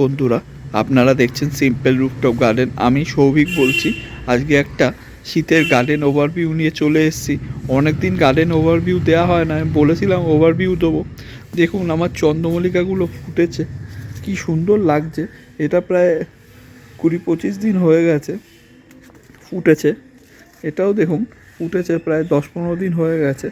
বন্ধুরা, আপনারা দেখছেন সিম্পল রুফটপ গার্ডেন আমি সৌভিক বলছি, আজকে একটা শীতের গার্ডেন ওভারভিউ নিয়ে চলে এসেছি। অনেক দিন গার্ডেন ওভারভিউ দেওয়া হয় না, আমি বলেছিলাম ওভারভিউ দেবো। দেখুন, আমার চন্দ্রমল্লিকাগুলো ফুটেছে, কি সুন্দর লাগছে। এটা প্রায় কুড়ি পঁচিশ দিন হয়ে গেছে, ফুটেছে। এটাও দেখুন, ফুটেছে প্রায় দশ পনেরো দিন হয়ে গেছে।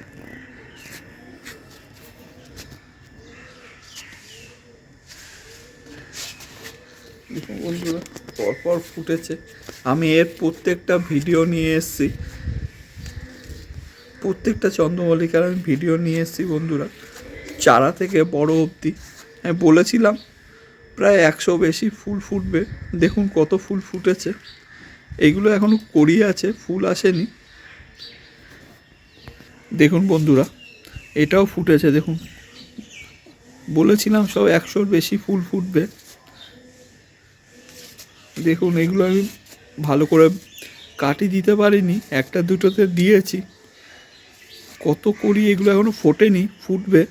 বন্ধুরা পরপর ফুটেছে। আমি এর প্রত্যেকটা ভিডিও নিয়ে এসেছি। প্রত্যেকটা চন্দ্রমল্লিকার আমি ভিডিও নিয়ে এসেছি বন্ধুরা। চারা থেকে বড় অবধি। হ্যাঁ বলেছিলাম, প্রায় একশো বেশি ফুল ফুটবে। দেখুন কত ফুল ফুটেছে। এইগুলো এখনও কড়ি আছে, ফুল আসেনি। দেখুন বন্ধুরা, এটাও ফুটেছে, দেখুন। বলেছিলাম সব একশোর বেশি ফুল ফুটবে। দেখুন, এগুলো আমি ভালো করে কাটি দিতে পারিনি, একটা দুটোতে দিয়েছি। কত করি এগুলো এখনও ফোটেনি, ফুটবে।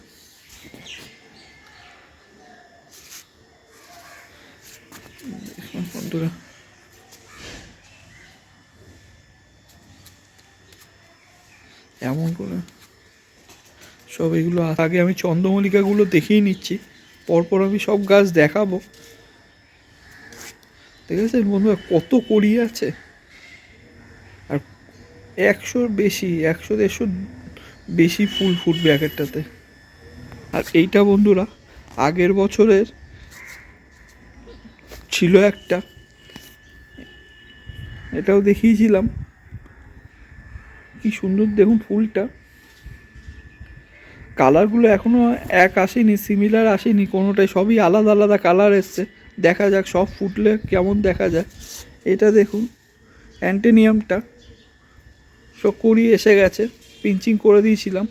এমন করে সব এগুলো আগে আমি চন্দ্রমল্লিকাগুলো দেখিয়ে নিচ্ছি, পরপর আমি সব গাছ দেখাবো। আছে? বন্ধুরা কত কড়ি আছে? আর একশোর বেশি, একশো দেড়শো বেশি ফুল ফুটবে এক একটাতে আর এইটা বন্ধুরা, আগের বছরের ছিল একটা। এটাও দেখিয়েছিলাম। কি সুন্দর দেখুন ফুলটা। কালারগুলো এখনও এক আসেনি সিমিলার আসেনি, কোনোটাই, সবই আলাদা আলাদা কালার এসছে। দেখা যাক, সব ফুটলে কেমন দেখা যায়। এটা দেখুন, অ্যান্টেনিয়ামটা। সব করিয়ে এসে গেছে, পিঞ্চিং করে দিয়েছিলাম।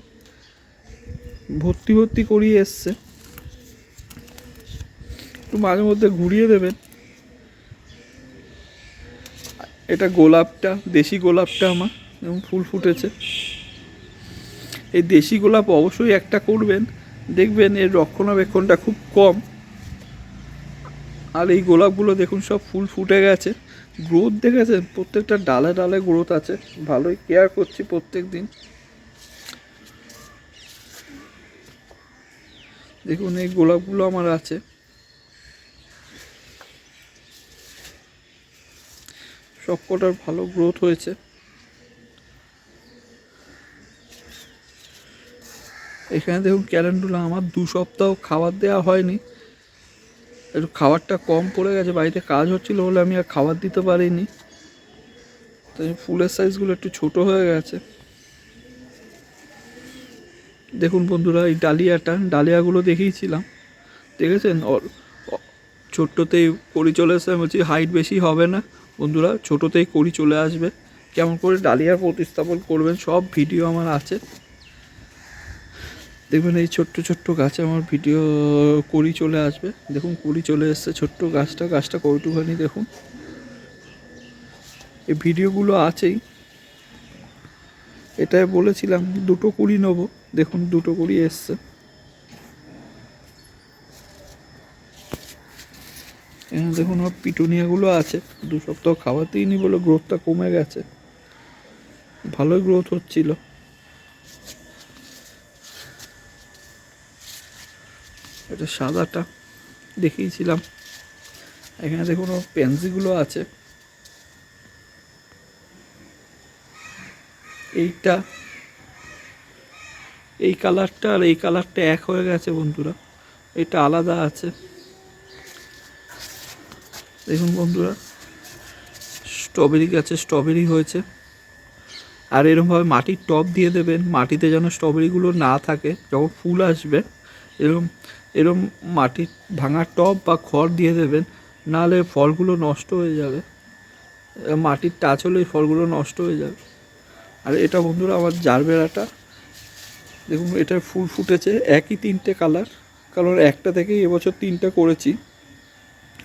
ভর্তি ভর্তি করিয়ে এসছে। একটু মাঝে মধ্যে ঘুরিয়ে দেবেন। এটা গোলাপটা, দেশি গোলাপটা আমার, এবং ফুল ফুটেছে। এই দেশি গোলাপ অবশ্যই একটা করবেন। দেখবেন এর রক্ষণাবেক্ষণটা খুব কম। আর এই গোলাপগুলো দেখুন, সব ফুল ফুটে গেছে। গ্রোথ দেখেছেন? প্রত্যেকটা ডালে ডালে গ্রোথ আছে। ভালোই কেয়ার করছি প্রত্যেক দিন দেখুন, এই গোলাপগুলো আমার আছে। সব কটার ভালো গ্রোথ হয়েছে। এখানে দেখুন ক্যালেন্ডুলা আমার দু সপ্তাহ খাবার দেওয়া হয়নি। একটু খাবারটা কম পড়ে গেছে, বাড়িতে কাজ হচ্ছিল বলে আমি আর খাবার দিতে পারিনি। তো ফুলের সাইজগুলো একটু ছোট হয়ে গেছে। দেখুন বন্ধুরা, এই ডালিয়াটা, ডালিয়াগুলো দেখিয়েছিলাম। দেখেছেন? ছোট্টতেই করি চলে এসে বলছি হাইট বেশি হবে না। বন্ধুরা, ছোটোতেই করি চলে আসবে। কেমন করে ডালিয়া প্রতিস্থাপন করবেন, সব ভিডিও আমার আছে। দেখবেন এই ছোট্ট ছোট্ট গাছে আমার ভিডিও করি চলে আসবে। দেখুন কুড়ি চলে এসছে ছোট্ট গাছটা গাছটা কৌটুখানি দেখুন। এই ভিডিওগুলো আছেই। এটাই বলেছিলাম, দুটো কুড়ি নেব। দেখুন, দুটো কুড়ি এসছে। এখানে দেখুন, আমার পিটুনিয়াগুলো আছে। দু সপ্তাহ খাওয়াতেই নি বলে গ্রোথটা কমে গেছে। ভালোই গ্রোথ হচ্ছিল। এটা সাদাটা দেখিয়েছিলাম। এখানে দেখুন পেন্সিগুলো আছে। এইটা, এই কালারটা আর এই কালারটা এক হয়ে গেছে বন্ধুরা। এটা আলাদা আছে। দেখুন বন্ধুরা, স্ট্রবেরি গাছে স্ট্রবেরি হয়েছে। আর এরকমভাবে মাটির টব দিয়ে দেবেন, মাটিতে যেন স্ট্রবেরিগুলো না থাকে, যখন ফুল আসবে, এরকম এরকম মাটির ভাঙা টব বা খড় দিয়ে দেবেন, নাহলে ফলগুলো নষ্ট হয়ে যাবে। মাটির টাচ হলে ফলগুলো নষ্ট হয়ে যাবে। আর এটা বন্ধুরা আমার জারবেরাটা দেখুন এটা ফুল ফুটেছে একই তিনটে কালার, কারণ একটা থেকেই এবছর তিনটা করেছি।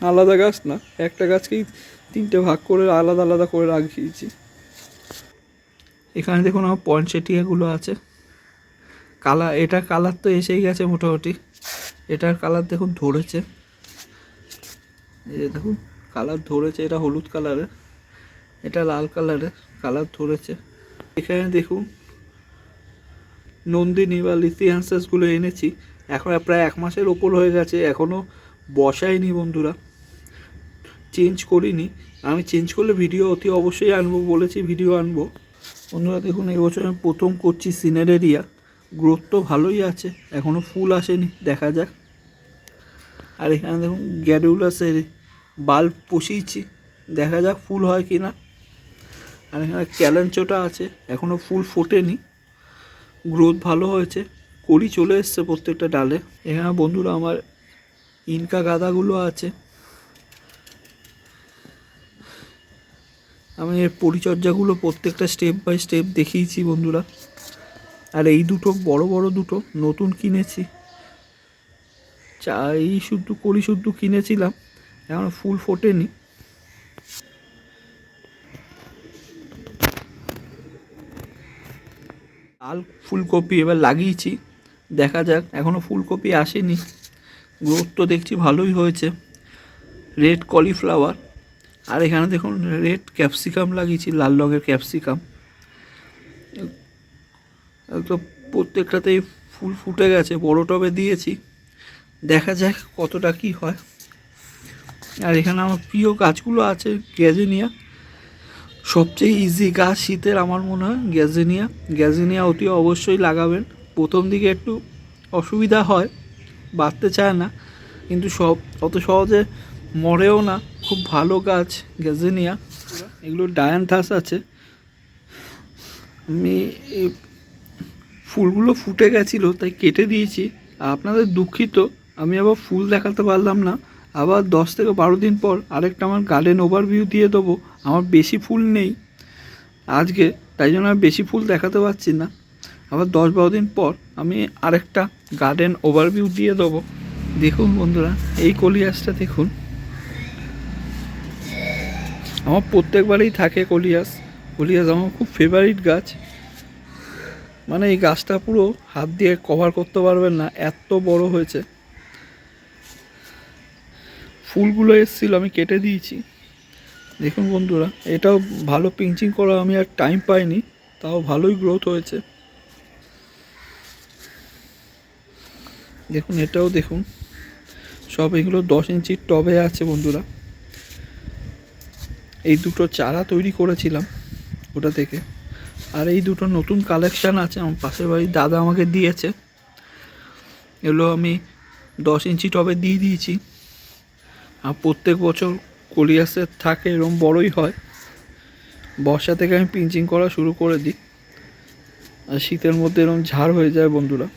আলাদা গাছ না, একটা গাছকেই তিনটে ভাগ করে আলাদা আলাদা করে রাখিয়েছি। এখানে দেখুন আমার পয়েন্টসেটিয়াগুলো আছে। কালা এটা কালার তো এসেই গেছে মোটামুটি। এটার কালার দেখুন ধরেছে। এই দেখুন, কালার ধরেছে, এটা হলুদ কালারের, এটা লাল কালারের, কালার ধরেছে। এখানে দেখুন, নন্দিনী বা লিথিয়ান্সাসগুলো এনেছি, এখন প্রায় এক মাসের ওপর হয়ে গেছে এখনও বসাইনি বন্ধুরা। চেঞ্জ করিনি, আমি চেঞ্জ করলে ভিডিও অতি অবশ্যই আনব বলেছি, ভিডিও আনব। বন্ধুরা দেখুন এবছর আমি প্রথম করছি সিনারেরিয়া। গ্রোথ তো ভালোই আছে এখনও ফুল আসেনি, দেখা যাক। আর এখানে দেখুন গ্যাডুলাসের বাল্ব বসিয়েছি দেখা যাক ফুল হয় কি না আর এখানে ক্যালেঞ্চোটা আছে এখনও ফুল ফোটেনি। গ্রোথ ভালো হয়েছে, কড়ি চলে এসছে প্রত্যেকটা ডালে। এখানে বন্ধুরা, আমার ইনকা গাদাগুলো আছে। আমি এর পরিচর্যাগুলো প্রত্যেকটা স্টেপ বাই স্টেপ দেখিয়েছি বন্ধুরা। আর এই দুটো, বড় বড় দুটো নতুন কিনেছি। চা এই শুদ্ধ কড়ি শুদ্ধ কিনেছিলাম, এখন ফুল ফোটেনি। লাল ফুলকপি এবার লাগিয়েছি, দেখা যাক এখনও ফুলকপি আসেনি। গ্রোথ তো দেখছি ভালোই হয়েছে। রেড কলিফ্লাওয়ার, আর এখানে দেখুন, রেড ক্যাপসিকাম লাগিয়েছি, লাল রঙের ক্যাপসিকাম। তো প্রত্যেকটাতেই ফুল ফুটে গেছে, বড় টবে দিয়েছি। দেখা যাক কতটা কি হয়। আর এখানে আমার প্রিয় গাছগুলো আছে, গ্যাজেনিয়া। সবচেয়ে ইজি গাছ শীতের আমার মনে হয়, গ্যাজেনিয়া। গ্যাজেনিয়া অতি অবশ্যই লাগাবেন। প্রথম দিকে একটু অসুবিধা হয়, বাড়তে চায় না। কিন্তু সব, অত সহজে মরেও না। খুব ভালো গাছ, গ্যাজেনিয়া। এগুলো ডায়ান্থাস আছে। আমি ফুলগুলো ফুটে গেছিল, তাই কেটে দিয়েছি। আপনাদের দুঃখিত, আমি আবার ফুল দেখাতে পারলাম না। আবার দশ থেকে বারো দিন পর আরেকটা আমার গার্ডেন ওভারভিউ দিয়ে দেবো। আমার বেশি ফুল নেই আজকে, তাই জন্য আমি বেশি ফুল দেখাতে পারছি না। আবার দশ বারো দিন পর আমি আরেকটা গার্ডেন ওভারভিউ দিয়ে দেবো। দেখুন বন্ধুরা, এই কলিয়াসটা দেখুন। আমার প্রত্যেকবারেই থাকে কলিয়াস। কলিয়াস আমার খুব ফেভারিট গাছ। মানে এই গাছটা পুরো হাত দিয়ে কভার করতে পারবেন না, এত বড় হয়েছে। ফুলগুলো এসেছিল, আমি কেটে দিয়েছি। দেখুন বন্ধুরা, এটাও ভালো পিঞ্চিং করা আমি আর টাইম পাইনি, তাও ভালোই গ্রোথ হয়েছে। দেখুন, এটাও দেখুন, সব এগুলো দশ ইঞ্চির টবে আছে বন্ধুরা। এই দুটো চারা তৈরি করেছিলাম ওটা থেকে। আর এই দুটো নতুন কালেকশান আছে, আমার পাশের বাড়ির দাদা আমাকে দিয়েছে। এগুলো আমি দশ ইঞ্চি টবে দিয়ে দিয়েছি। আর প্রত্যেক বছর কলিয়াসের থাকে এরকম বড়ই হয়। বর্ষা থেকে আমি পিঞ্চিং করা শুরু করে দিই। আর শীতের মধ্যে এরকম ঝাড় হয়ে যায় বন্ধুরা।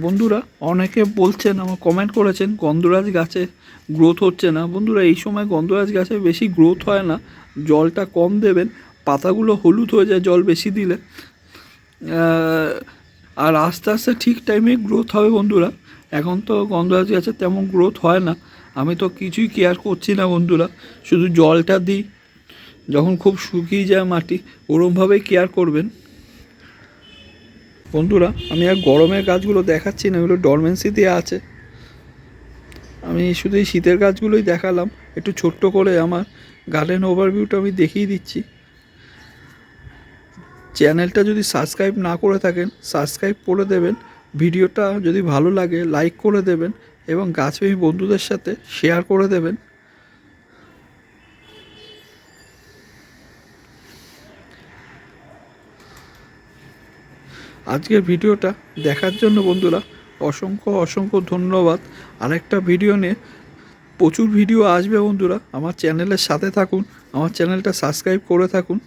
বন্ধুরা, অনেকে বলছেন, আমার কমেন্ট করেছেন, গন্ধরাজ গাছে গ্রোথ হচ্ছে না। বন্ধুরা, এই সময় গন্ধরাজ গাছে বেশি গ্রোথ হয় না। জলটা কম দেবেন। পাতাগুলো হলুদ হয়ে যায়, জল বেশি দিলে। আর আস্তে আস্তে ঠিক টাইমে গ্রোথ হবে বন্ধুরা। এখন তো গন্ধরাজ আছে, তেমন গ্রোথ হয় না। আমি তো কিছুই কেয়ার করছি না বন্ধুরা। শুধু জলটা দিই। যখন খুব শুকিয়ে যায় মাটি, ওরমভাবেই কেয়ার করবেন। বন্ধুরা, আমি আর গরমের গাছগুলো দেখাচ্ছি না, এগুলো ডরমেন্সিতে আছে। আমি শুধু এই শীতের গাছগুলোই দেখালাম। একটু ছোট্ট করে আমার গার্ডেন ওভারভিউটা আমি দেখিয়ে দিচ্ছি। চ্যানেলটা যদি সাবস্ক্রাইব না করে থাকেন, সাবস্ক্রাইব করে দেবেন। ভিডিওটা যদি ভালো লাগে, লাইক করে দেবেন এবং গাছপ্রেমী বন্ধুদের সাথে শেয়ার করে দেবেন। আজকের ভিডিওটা দেখার জন্য বন্ধুরা অসংখ্য অসংখ্য ধন্যবাদ। আরেকটা ভিডিও নিয়ে প্রচুর ভিডিও আসবে বন্ধুরা। আমার চ্যানেলের সাথে থাকুন, আমার চ্যানেলটা সাবস্ক্রাইব করে থাকুন।